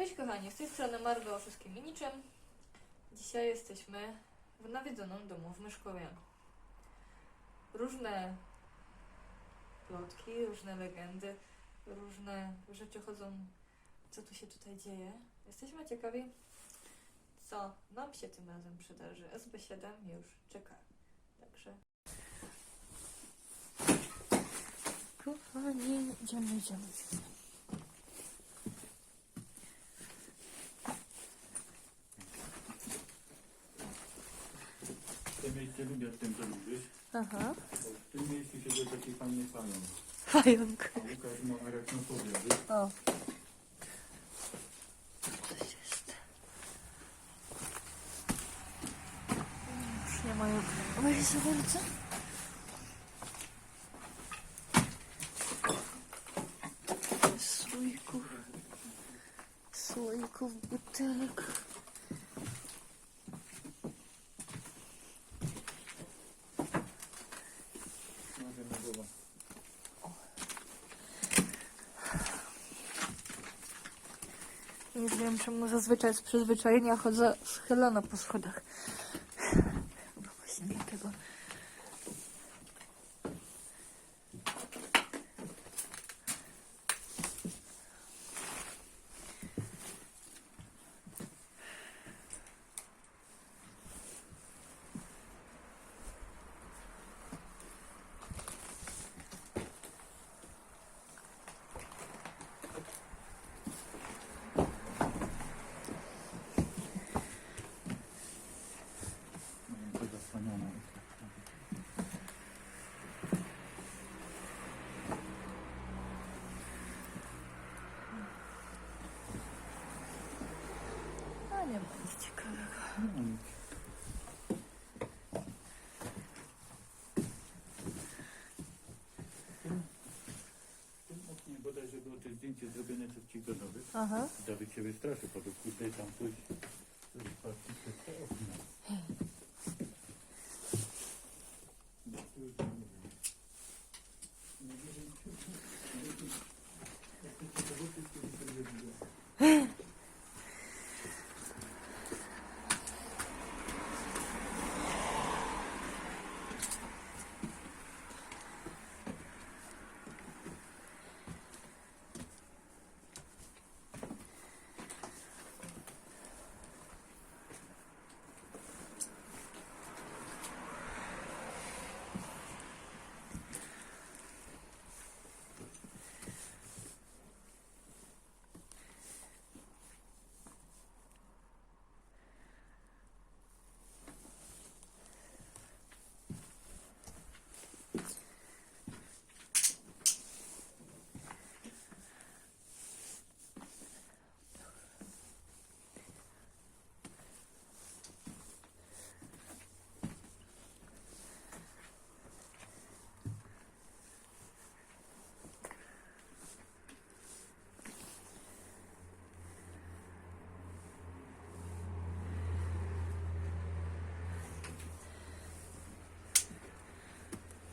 Cześć kochani, z tej strony Margo o wszystkim i niczym. Dzisiaj jesteśmy w nawiedzonym domu w Myszkowie. Różne plotki, różne legendy, różne rzeczy chodzą, co tu się tutaj dzieje. Jesteśmy ciekawi, co nam się tym razem przydarzy. SB7 już czeka. Także... Kochani, idziemy, idziemy. Miejsce lubię w tym, co lubisz, Aha, w tym miejscu się do takiej fajnej panią. pająk. A Łukasz ma arachnofobię, wiesz? O. Coś jest. Już nie mają Oj, za bardzo. Nie wiem czemu zazwyczaj z przyzwyczajenia chodzę schylona po schodach. Chyba właśnie dlatego. Mają to zasłanione. A nie ma nic ciekawego. No nic. W tym oknie bodajże było to zdjęcie zrobione przez przygodowych. Aha. Dawid się wystraszył, bo kurde tam coś... coś patrzy przez te okna. No, tu już nie wiem. Nie wiem, czy- jak to się zobaczy, to się będzie widział.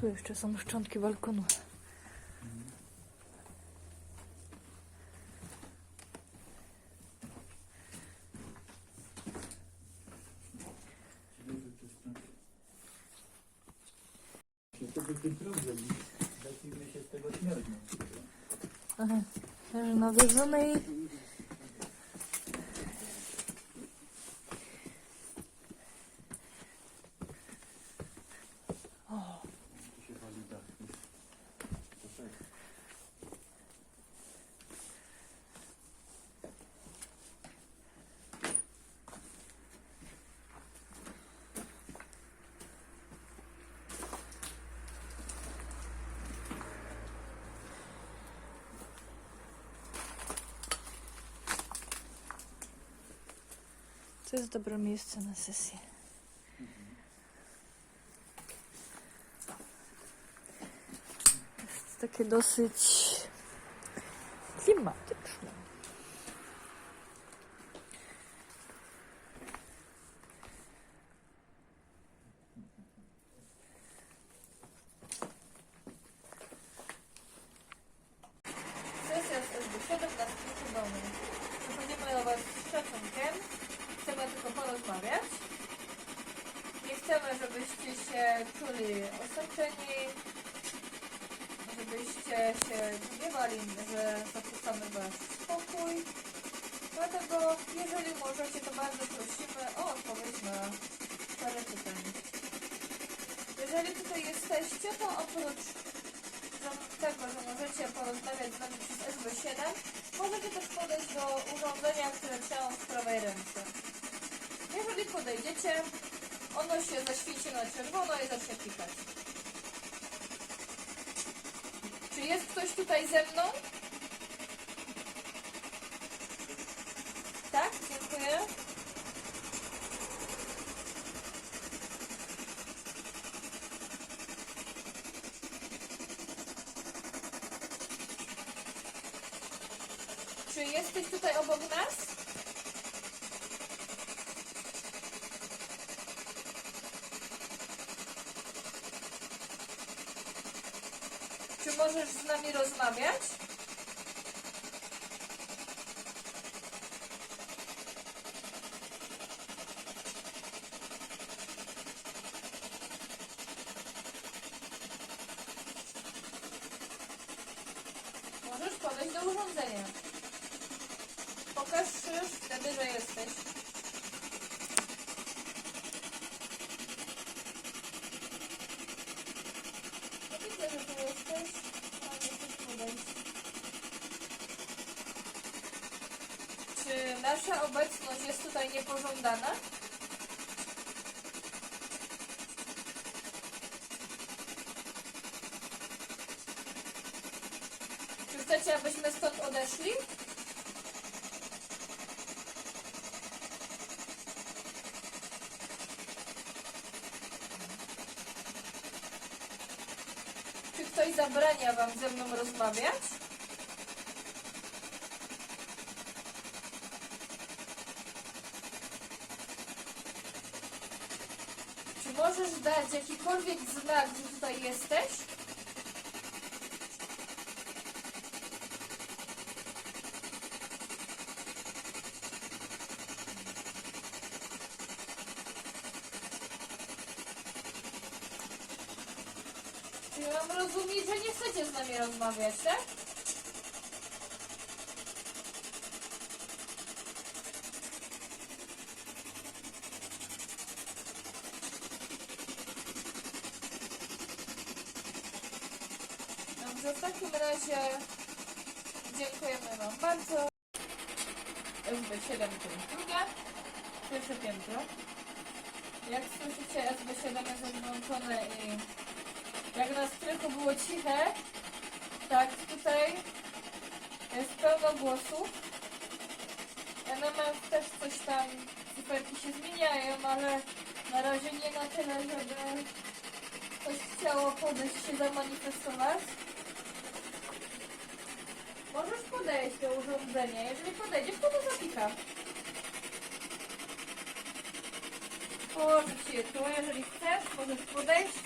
Tu jeszcze są szczątki balkonu. To tym. Zacznijmy się z tego. Aha. Że nawiedzonej. O, to jest dobre miejsce na sesję. Jest takie dosyć klimatyczne. Sesja z SB7 na skrócie domu. Przechodzimy chcemy, żebyście się czuli osaczeni, żebyście się gniewali, że zakłócamy wasz spokój. Dlatego, jeżeli możecie, to bardzo prosimy o odpowiedź na parę pytań. Jeżeli tutaj jesteście, to oprócz tego, że możecie porozmawiać z nami przez SB7, możecie też podejść do urządzenia, które trzymam w prawej ręce. Jeżeli podejdziecie, ono się zaświeci na czerwono i zacznie pikać. Czy jest ktoś tutaj ze mną? Tak, dziękuję. Czy jesteś tutaj obok nas? Czy nami rozmawiać? Możesz podejść do urządzenia. Pokaż wtedy, że jesteś. Tutaj niepożądana? Czy chcecie, abyśmy stąd odeszli? Czy ktoś zabrania wam ze mną rozmawiać? Czy możesz dać jakikolwiek znak, że tutaj jesteś? Czy mam rozumieć, że nie chcecie z nami rozmawiać, tak? W takim razie dziękujemy Wam bardzo. SB7 to jest drugie, pierwsze piętro. Jak słyszycie, SB7 jest odłączone i jak na strychu było ciche, tak tutaj jest pełno głosów. NMF też coś tam, cyferki się zmieniają, ale na razie nie na tyle, żeby ktoś chciało podejść się zamanifestować. Podejść do urządzenia, jeżeli podejdziesz, to to zapika. Położę ci je tu, jeżeli chcesz, możesz podejść.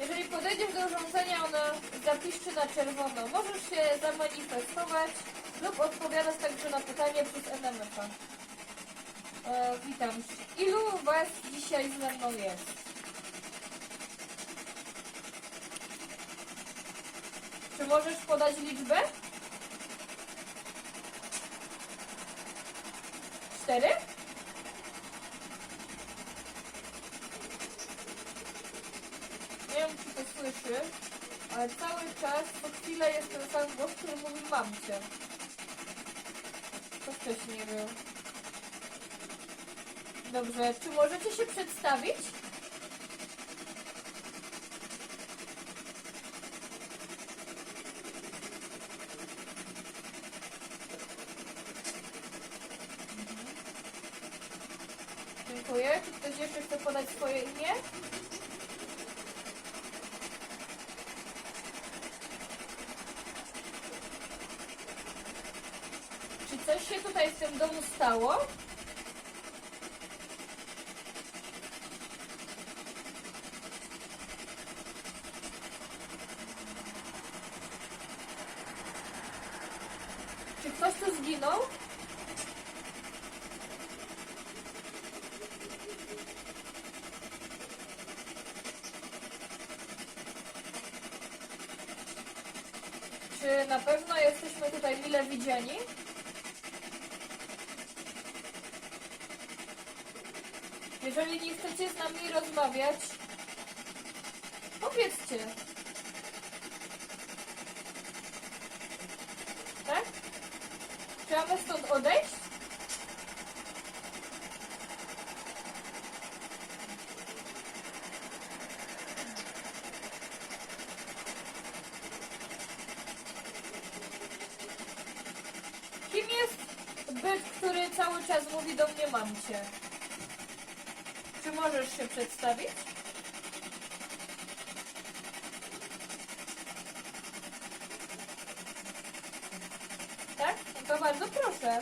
Jeżeli podejdziesz do urządzenia, ono zapiszczy na czerwono. Możesz się zamanifestować lub odpowiadać także na pytanie przez NMF-a. E, witam. Ilu Was dzisiaj ze mną jest? Czy możesz podać liczbę? Cztery? Nie wiem, czy to słyszy, ale cały czas, co chwilę jest ten sam głos, który mówi mam cię. To wcześniej był. Dobrze, czy możecie się przedstawić? Mhm. Dziękuję. Czy ktoś jeszcze chce podać swoje imię? Czy coś się tutaj w tym domu stało? Czy ktoś tu zginął? Czy na pewno jesteśmy tutaj mile widziani? Jeżeli nie chcecie z nami rozmawiać, powiedzcie. Tak? Mamy stąd odejść? Kim jest byt, który cały czas mówi do mnie mamcie? Czy przedstawić? Tak? No to bardzo proszę.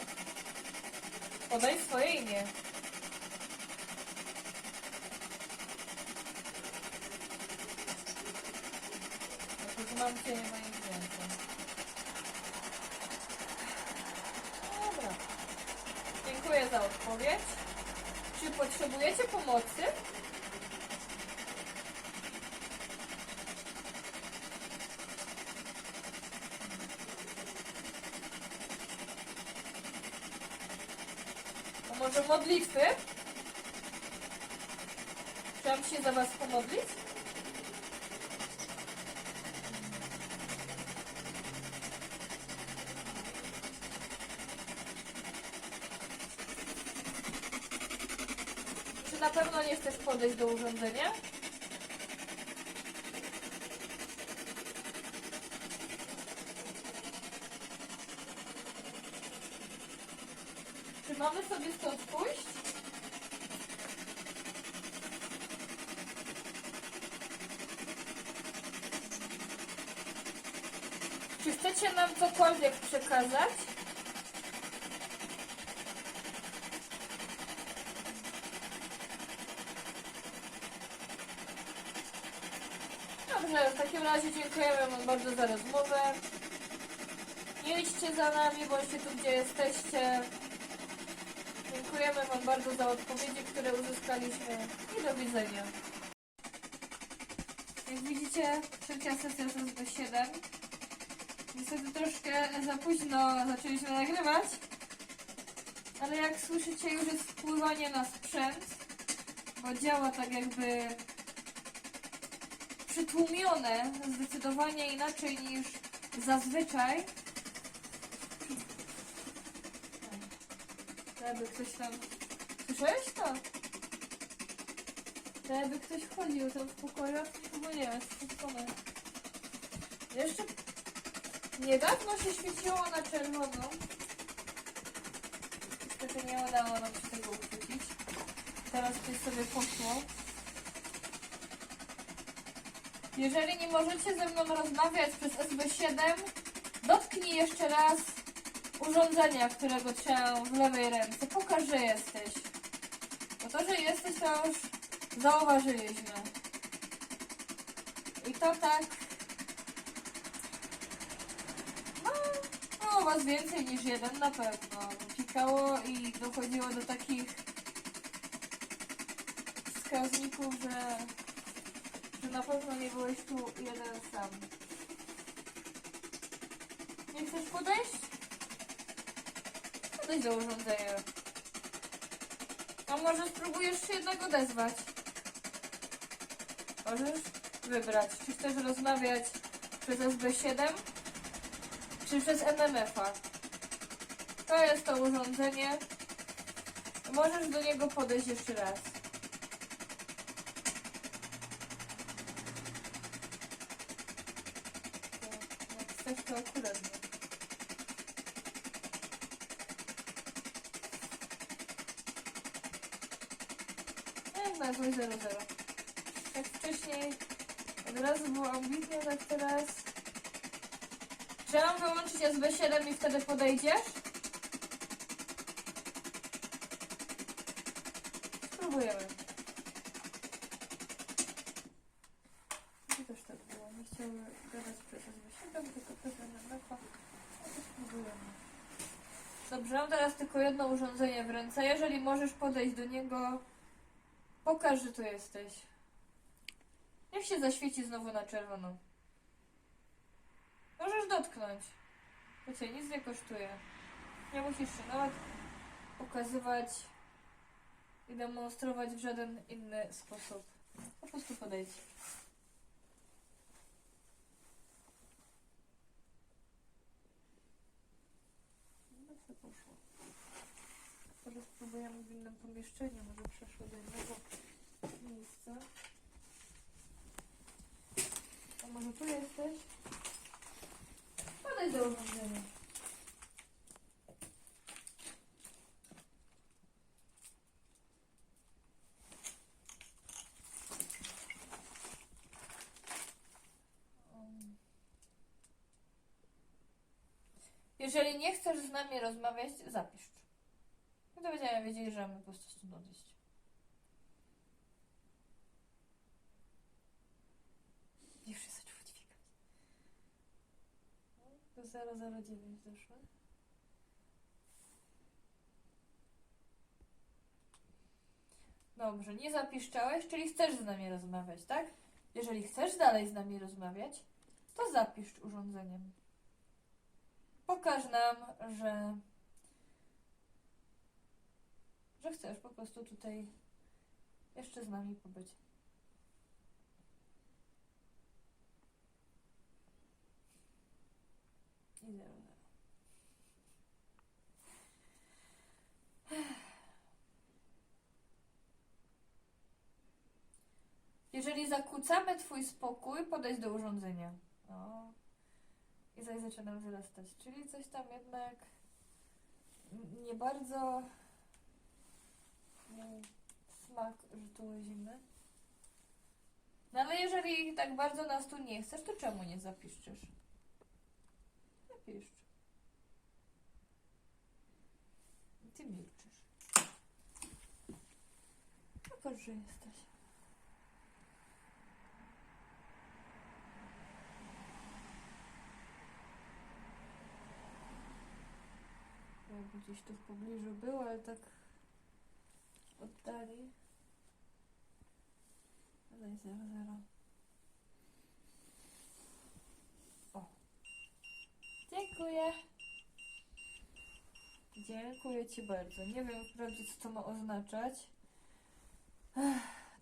Podaj swoje imię. Dopóki mam cię, nie ma nic więcej. Dobra. Dziękuję za odpowiedź. Czy potrzebujecie pomocy? A może modlitwy? Mam się za was pomodlić? Czy na pewno nie chcesz podejść do urządzenia? Czy mamy sobie stąd pójść? Czy chcecie nam cokolwiek przekazać? Dobrze, w takim razie dziękujemy Wam bardzo za rozmowę. Nie idźcie za nami, bądźcie tu, gdzie jesteście. Dziękujemy Wam bardzo za odpowiedzi, które uzyskaliśmy i do widzenia. Jak widzicie, trzecia sesja z SB7. Niestety troszkę za późno zaczęliśmy nagrywać, ale jak słyszycie już jest wpływanie na sprzęt, bo działa tak jakby przytłumione zdecydowanie inaczej niż zazwyczaj. Jakby ktoś tam... Słyszałeś to? Jakby ktoś chodził tam w pokoju, a to nie jest. Jeszcze niedawno się świeciło na czerwono. Niestety nie udało nam się tego uchwycić. Teraz coś sobie poszło. Jeżeli nie możecie ze mną rozmawiać przez SB7, dotknij jeszcze raz urządzenia, którego trzymam w lewej ręce. Pokaż, że jesteś. Bo to, że jesteś, to już zauważyliśmy. I to tak... No, było was więcej niż jeden na pewno. Pikało i dochodziło do takich wskaźników, że na pewno nie byłeś tu jeden sam. Nie chcesz podejść? Podejdź do urządzenia. A może spróbujesz się jednak odezwać? Możesz wybrać, czy chcesz rozmawiać przez SB7, czy przez NMF-a. To jest to urządzenie. Możesz do niego podejść jeszcze raz. Chcesz, to akurat nie. Nazwać 00. Jak wcześniej od razu było ambitnie, tak teraz... Mam wyłączyć SB7 i wtedy podejdziesz? Gadać przez SB7, tylko przez NMF. To spróbujemy. Dobrze, mam teraz tylko jedno urządzenie w ręce. Jeżeli możesz podejść do niego, pokaż, że tu jesteś. Niech się zaświeci znowu na czerwono. Możesz dotknąć. To cię nic nie kosztuje. Nie musisz się nawet pokazywać i demonstrować w żaden inny sposób. Po prostu podejdź. No co poszło. Może spróbujemy w innym pomieszczeniu, może przeszło do innego miejsca. A może tu jesteś? Podejdź do urządzenia. Jeżeli nie chcesz z nami rozmawiać, zapisz. Będziemy wiedzieli, że mamy po prostu stąd odejść. Już się zaczęło dźwigać. No, Do 009 doszło. Dobrze, nie zapiszczałeś, czyli chcesz z nami rozmawiać, tak? Jeżeli chcesz dalej z nami rozmawiać, to zapisz urządzeniem. Pokaż nam, że że chcesz po prostu tutaj jeszcze z nami pobyć. I zero, zero. Jeżeli zakłócamy Twój spokój, podejdź do urządzenia. O. I zaś zaczynam wzrastać. Czyli coś tam jednak nie bardzo miał smak, że tu łazimy. No ale jeżeli tak bardzo nas tu nie chcesz, to czemu nie zapiszczysz? Napiszcz. I Ty milczysz. Pokaż, że jesteś. Jakby gdzieś tu w pobliżu był, ale tak oddali. Ale 0, 0. O. Dziękuję. Dziękuję Ci bardzo. Nie wiem wprawdzie, co to ma oznaczać.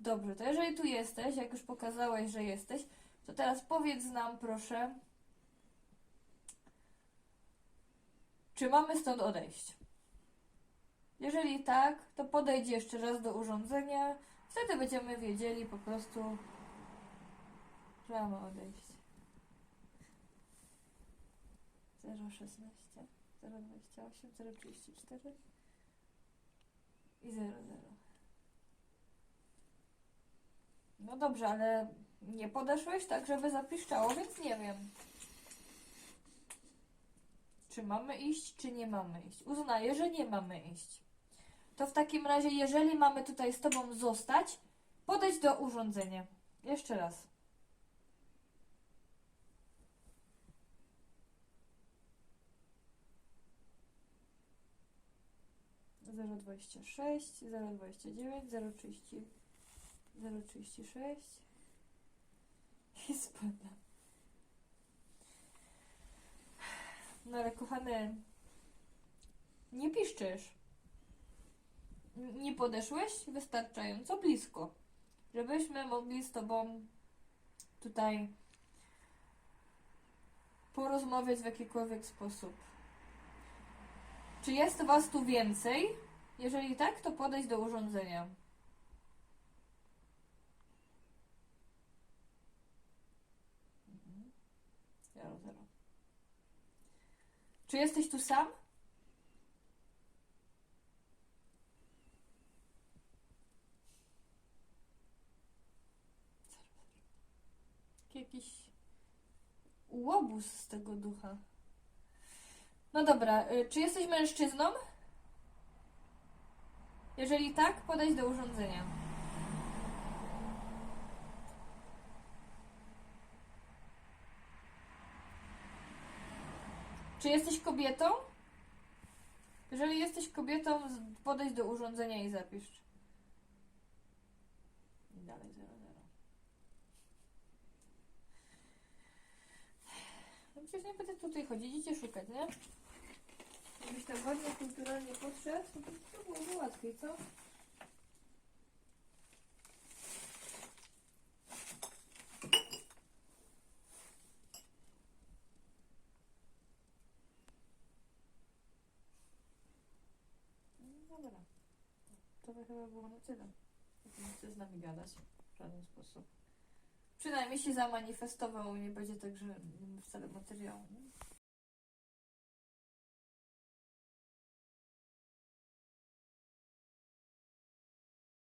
Dobrze, to jeżeli tu jesteś, jak już pokazałeś, że jesteś, to teraz powiedz nam, proszę, czy mamy stąd odejść? Jeżeli tak, to podejdź jeszcze raz do urządzenia. Wtedy będziemy wiedzieli po prostu, że mamy odejść. 016, 028, 034 i 00. No dobrze, ale nie podeszłeś tak, żeby zapiszczało, więc nie wiem. Czy mamy iść, czy nie mamy iść? Uznaję, że nie mamy iść. To w takim razie, jeżeli mamy tutaj z Tobą zostać, podejdź do urządzenia. Jeszcze raz. Zero dwadzieścia sześć, zero dwadzieścia dziewięć, zero trzydzieści, zero trzydzieści sześć i spadam. No ale kochany, nie piszczysz. Nie podeszłeś wystarczająco blisko, żebyśmy mogli z tobą tutaj porozmawiać w jakikolwiek sposób. Czy jest was tu więcej? Jeżeli tak, to podejdź do urządzenia. Mhm. Zero, zero. Czy jesteś tu sam? Jakiś łobuz z tego ducha. No dobra, y, czy jesteś mężczyzną? Jeżeli tak, podejdź do urządzenia. Czy jesteś kobietą? Jeżeli jesteś kobietą, podejdź do urządzenia i zapisz. I dalej 0, 0. przecież nie będę tutaj chodzić, idzie szukać, nie? Jakbyś tam ładnie, kulturalnie podszedł, to, to byłoby łatwiej, co? No dobra. To by chyba było na tyle. Nie chce z nami gadać w żaden sposób. Przynajmniej się zamanifestował, nie będzie tak, że wcale materiału.